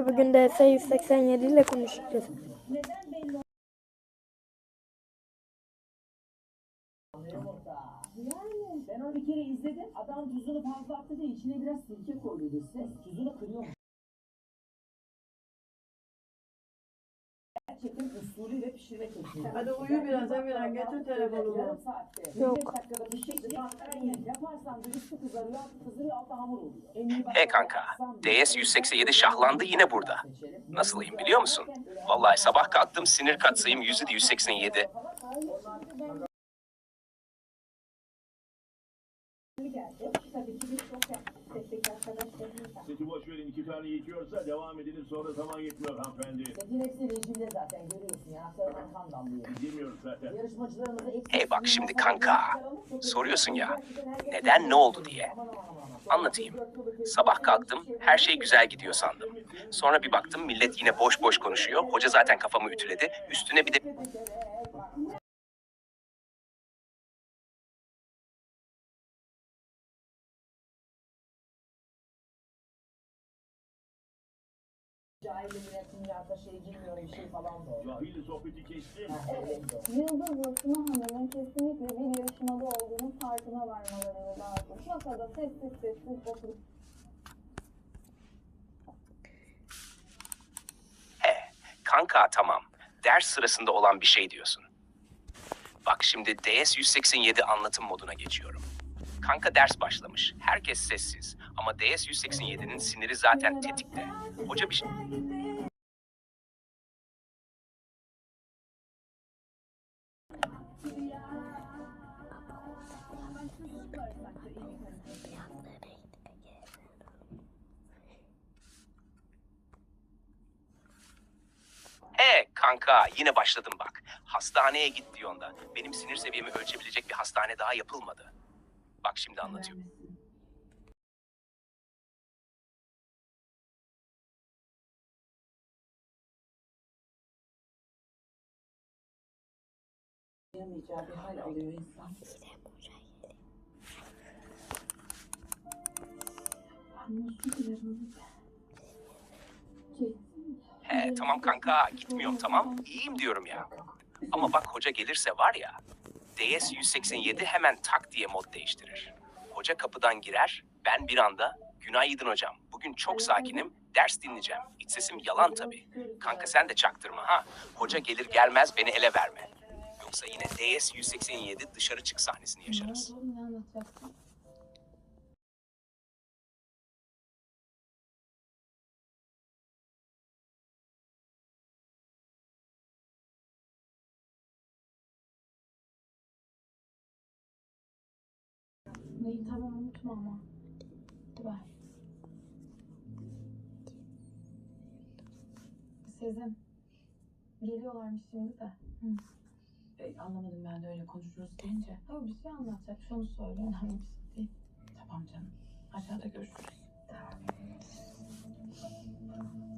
arkadaşlar bugün DS 187 ile konuşacağız. Ben onu bir kere izledim. Adam tuzunu fazla attı da içine biraz sirke koyuyordu. Ses tuzunu kırıyor. Gerçekten usulüyle pişirme tekniği. Hadi uyu biraz Emirhan getir telefonumu. Yarım saatte. Yok. 25 dakikada pişecek. Yaparsan da üstü kızarıyor, altı kızarıyor, altta hamur oluyor. En iyi He kanka, DS 187 şahlandı yine burada. Nasılayım biliyor musun? Vallahi sabah kalktım sinir katsayım 100 187. Seti boş verin iki tane yetiyorsa devam edelim sonra zaman yetmiyor hanımefendi. Setin hepsi rejimde zaten görüyorsun ya. Aktarından kan damlıyor. Bilmiyoruz zaten. Yarışmacılarımıza eksik Hey bak şimdi kanka, soruyorsun ya, neden ne oldu diye. Anlatayım. Sabah kalktım, her şey güzel gidiyor sandım. Sonra bir baktım millet yine boş boş konuşuyor. Hoca zaten kafamı ütüledi. Üstüne bir de Cahil sohbeti kestim. Evet. Yıldız Suna Hanım'ın kesinlikle bir yarışmada olduğunun farkına varmaları lazım. Masada sessiz sessiz oturup he, kanka tamam. Ders sırasında olan bir şey diyorsun. Bak şimdi DS 187 anlatım moduna geçiyorum. Kanka ders başlamış. Herkes sessiz. Ama DS 187'nin siniri zaten tetikte. Hoca bir şey... He kanka yine başladım bak. Hastaneye git diyorsun da. Benim sinir seviyemi ölçebilecek bir hastane daha yapılmadı. Bak şimdi anlatıyorum. Yiyemeyeceği bir hal alıyor insan. He tamam kanka gitmiyorum tamam. İyiyim diyorum ya. Ama bak hoca gelirse var ya. DS 187 hemen tak diye mod değiştirir. Hoca kapıdan girer. Ben bir anda günaydın hocam. Bugün çok sakinim. Ders dinleyeceğim. İç sesim yalan tabii. Kanka sen de çaktırma ha. Hoca gelir gelmez beni ele verme. Yoksa yine DS 187 dışarı çık sahnesini yaşarız. Neyi tamam unutma ama. Ver. Sezin. Geliyorlarmış şimdi de. Hı. E, anlamadım ben de öyle konuşuruz deyince. Tabii bir şey anlatacak. Şunu söyle. Önemli bir şey değil. Tamam canım. Aşağıda görüşürüz. He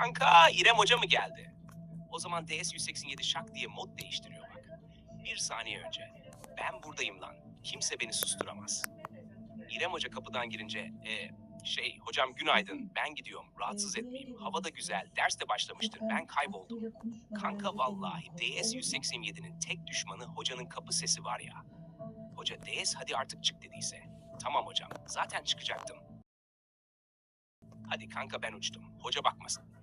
kanka İrem Hoca mı geldi? O zaman DS 187 şak diye mod değiştiriyor bak. Bir saniye önce. Ben buradayım lan. Kimse beni susturamaz. İrem Hoca kapıdan girince e, şey hocam günaydın ben gidiyorum rahatsız etmeyeyim. Hava da güzel ders de başlamıştır ben kayboldum. Kanka vallahi DS 187'nin tek düşmanı hocanın kapı sesi var ya. Hoca DS hadi artık çık dediyse. Tamam hocam zaten çıkacaktım. Hadi kanka ben uçtum. Hoca bakmasın.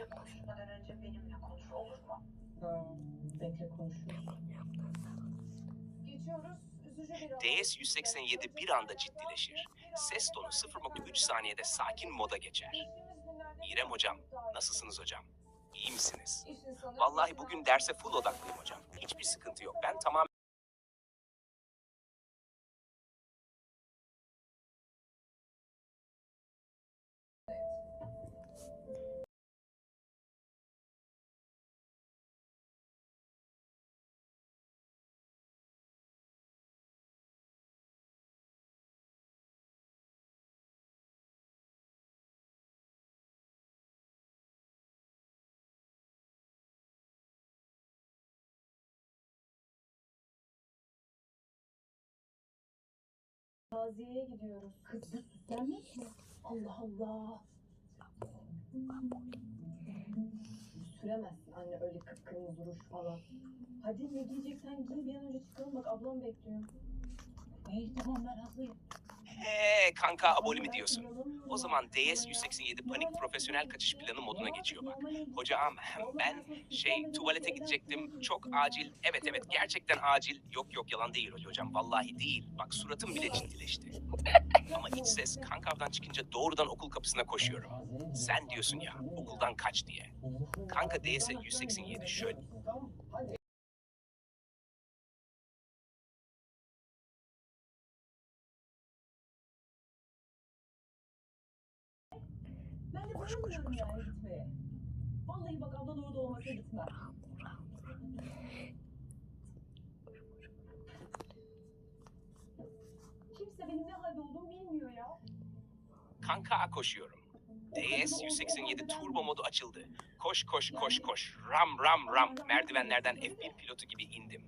Hoca konuşmadan önce benimle konuş olur mu? Ha, bekle konuşuruz. Geçiyoruz. Üzücü bir DS 187 bir anda ciddileşir. Ses tonu 0.3 saniyede sakin moda geçer. İrem hocam, nasılsınız hocam? İyi misiniz? Vallahi bugün derse full odaklıyım hocam. Hiçbir sıkıntı yok. Ben tamam taziyeye gidiyoruz. Kız bu süslenmek mi? Allah Allah. Süremezsin anne öyle kıpkırmızı ruj falan. Hadi ne giyeceksen giy bir an önce çıkalım bak ablam bekliyor. İyi tamam ben hazırım. He kanka abone mi diyorsun? O zaman ya. DS-187 panik profesyonel kaçış planı moduna geçiyor bak. Hocam ben şey tuvalete gidecektim çok acil. Evet evet gerçekten acil. Yok yok yalan değil hocam vallahi değil. Bak suratım bile ciddileşti. Ama iç ses kankavdan çıkınca doğrudan okul kapısına koşuyorum. Sen diyorsun ya okuldan kaç diye. Kanka DS-187 şöyle. Koş, koş, koş, gitmeye. Vallahi bak ablan orada olmasa gitmem. Kimse benim ne halde olduğumu bilmiyor ya. Kanka koşuyorum. DS-187 turbo modu açıldı. Koş koş koş koş. Ram ram ram. Merdivenlerden F1 pilotu gibi indim.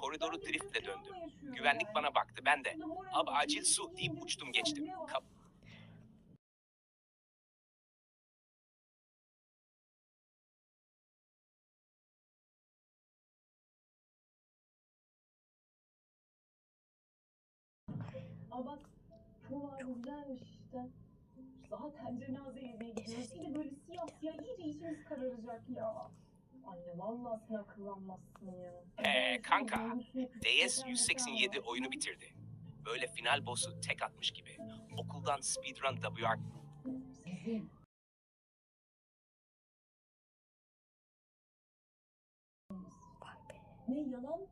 Koridoru driftle döndüm. Güvenlik bana baktı. Ben de abi acil su deyip uçtum geçtim. Kap Aa bak bu var güzelmiş işte. Zaten cenaze evine gidiyoruz. De böyle siyah siyah iyice içimiz kararacak ya. Anne vallahi sen akıllanmazsın ya. Ee, kanka, DS-187 oyunu bitirdi. Böyle final boss'u tek atmış gibi. Okuldan speedrun WR Sizin. Ne yalan